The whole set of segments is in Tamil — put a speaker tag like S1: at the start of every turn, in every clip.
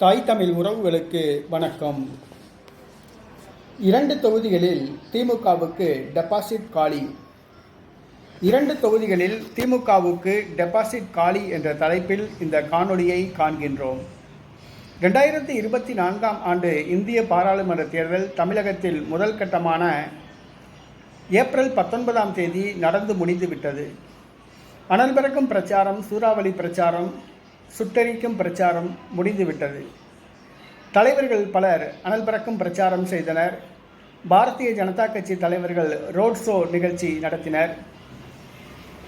S1: தாய் தமிழ் உறவுகளுக்கு வணக்கம். இரண்டு தொகுதிகளில் திமுகவுக்கு டெபாசிட் காலி. இரண்டு தொகுதிகளில் திமுகவுக்கு டெபாசிட் காலி என்ற தலைப்பில் இந்த காணொளியை காண்கின்றோம். ரெண்டாயிரத்தி இருபத்தி நான்காம் ஆண்டு இந்திய பாராளுமன்ற தேர்தல் தமிழகத்தில் முதல் கட்டமான ஏப்ரல் பத்தொன்பதாம் தேதி நடந்து முடிந்துவிட்டது. அனல் பறக்கும் பிரச்சாரம் சூறாவளி பிரச்சாரம் சுட்டரிக்கும் பிரச்சாரம் முடிந்துவிட்டது. தலைவர்கள் பலர் அனல் பறக்கும் பிரச்சாரம் செய்தனர். பாரதிய ஜனதா கட்சி தலைவர்கள் ரோட் ஷோ நிகழ்ச்சி நடத்தினர்.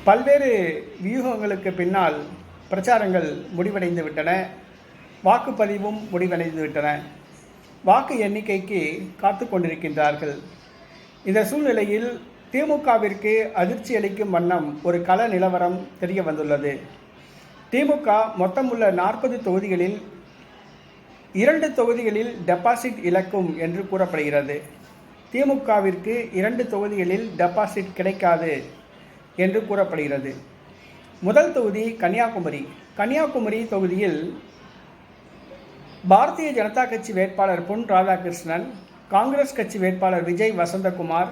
S1: பல்வேறு வியூகங்களுக்கு பின்னால் பிரச்சாரங்கள் முடிவடைந்து விட்டன வாக்குப்பதிவும் முடிவடைந்து விட்டன வாக்கு எண்ணிக்கைக்கு காத்து கொண்டிருக்கின்றார்கள். இந்த சூழ்நிலையில் திமுகவிற்கு அதிர்ச்சி அளிக்கும் வண்ணம் ஒரு கள நிலவரம் தெரிய வந்துள்ளது திமுக மொத்தமுள்ள நாற்பது தொகுதிகளில் இரண்டு தொகுதிகளில் டெபாசிட் இழக்கும் என்று கூறப்படுகிறது. திமுகவிற்கு இரண்டு தொகுதிகளில் டெபாசிட் கிடைக்காது என்று கூறப்படுகிறது. முதல் தொகுதி கன்னியாகுமரி. கன்னியாகுமரி தொகுதியில் பாரதிய ஜனதா கட்சி வேட்பாளர் பொன் ராதாகிருஷ்ணன் காங்கிரஸ் கட்சி வேட்பாளர் விஜய் வசந்தகுமார்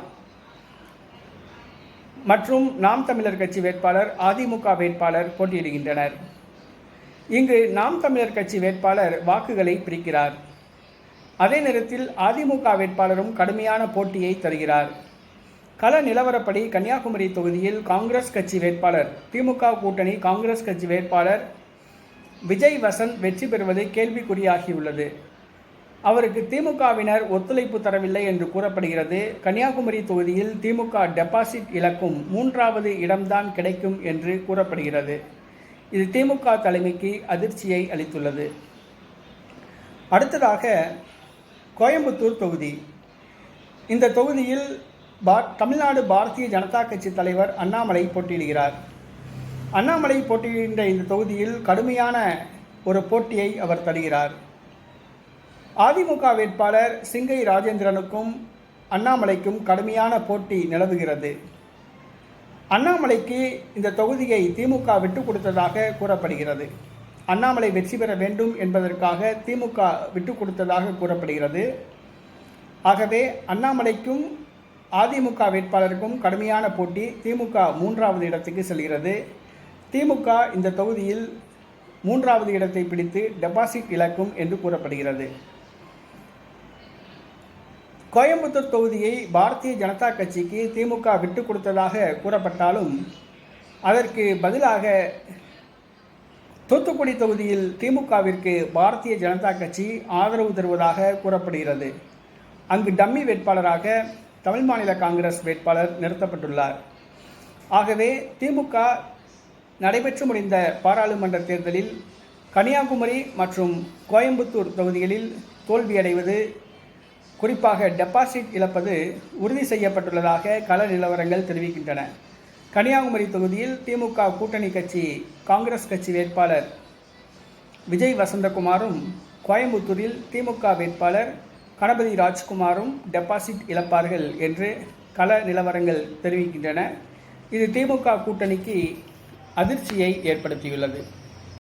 S1: மற்றும் நாம் தமிழர் கட்சி வேட்பாளர் அதிமுக வேட்பாளர் போட்டியிடுகின்றனர். இங்கு நாம் தமிழர் கட்சி வேட்பாளர் வாக்குகளை பிரிக்கிறார். அதே நேரத்தில் அதிமுக வேட்பாளரும் கடுமையான போட்டியை தருகிறார். கள நிலவரப்படி கன்னியாகுமரி தொகுதியில் காங்கிரஸ் கட்சி வேட்பாளர் திமுக கூட்டணி காங்கிரஸ் கட்சி வேட்பாளர் விஜய் வசந்த் வெற்றி பெறுவது கேள்விக்குறியாகியுள்ளது. அவருக்கு திமுகவினர் ஒத்துழைப்பு தரவில்லை என்று கூறப்படுகிறது. கன்னியாகுமரி தொகுதியில் திமுக டெபாசிட் இழக்கும் மூன்றாவது இடம்தான் கிடைக்கும் என்று கூறப்படுகிறது. இது திமுக தலைமைக்கு அதிர்ச்சியை அளித்துள்ளது. அடுத்ததாக கோயம்புத்தூர் தொகுதி. இந்த தொகுதியில் பா தமிழ்நாடு பாரதிய ஜனதா கட்சி தலைவர் அண்ணாமலை போட்டியிடுகிறார். அண்ணாமலை போட்டியிடுகின்ற இந்த தொகுதியில் கடுமையான ஒரு போட்டியை அவர் தருகிறார். அதிமுக வேட்பாளர் சிங்கை ராஜேந்திரனுக்கும் அண்ணாமலைக்கும் கடுமையான போட்டி நிலவுகிறது. அண்ணாமலைக்கு இந்த தொகுதியை திமுக விட்டு கொடுத்ததாக கூறப்படுகிறது. அண்ணாமலை வெற்றி பெற வேண்டும் என்பதற்காக திமுக விட்டு கொடுத்ததாக கூறப்படுகிறது. ஆகவே அண்ணாமலைக்கும் அதிமுக வேட்பாளருக்கும் கடுமையான போட்டி திமுக மூன்றாவது இடத்துக்கு செல்கிறது. திமுக இந்த தொகுதியில் மூன்றாவது இடத்தை பிடித்து டெபாசிட் இழக்கும் என்று கூறப்படுகிறது. கோயம்புத்தூர் தொகுதியை பாரதிய ஜனதா கட்சிக்கு திமுக விட்டு கொடுத்ததாக கூறப்பட்டாலும் அதற்கு பதிலாக தூத்துக்குடி தொகுதியில் திமுகவிற்கு பாரதிய ஜனதா கட்சி ஆதரவு தருவதாக கூறப்படுகிறது. அங்கு டம்மி வேட்பாளராக தமிழ் மாநில காங்கிரஸ் வேட்பாளர் நிறுத்தப்பட்டுள்ளார். ஆகவே திமுக நடைபெற்று முடிந்த பாராளுமன்ற தேர்தலில் கன்னியாகுமரி மற்றும் கோயம்புத்தூர் தொகுதிகளில் தோல்வியடைவது குறிப்பாக டெபாசிட் இழப்பது உறுதி செய்யப்பட்டுள்ளதாக கள நிலவரங்கள் தெரிவிக்கின்றன. கன்னியாகுமரி தொகுதியில் திமுக கூட்டணி கட்சி காங்கிரஸ் கட்சி வேட்பாளர் விஜய் வசந்தகுமாரும் கோயம்புத்தூரில் திமுக வேட்பாளர் கணபதி ராஜ்குமாரும் டெபாசிட் இழப்பார்கள் என்று கள நிலவரங்கள் தெரிவிக்கின்றன. இது திமுக கூட்டணிக்கு அதிர்ச்சியை ஏற்படுத்தியுள்ளது.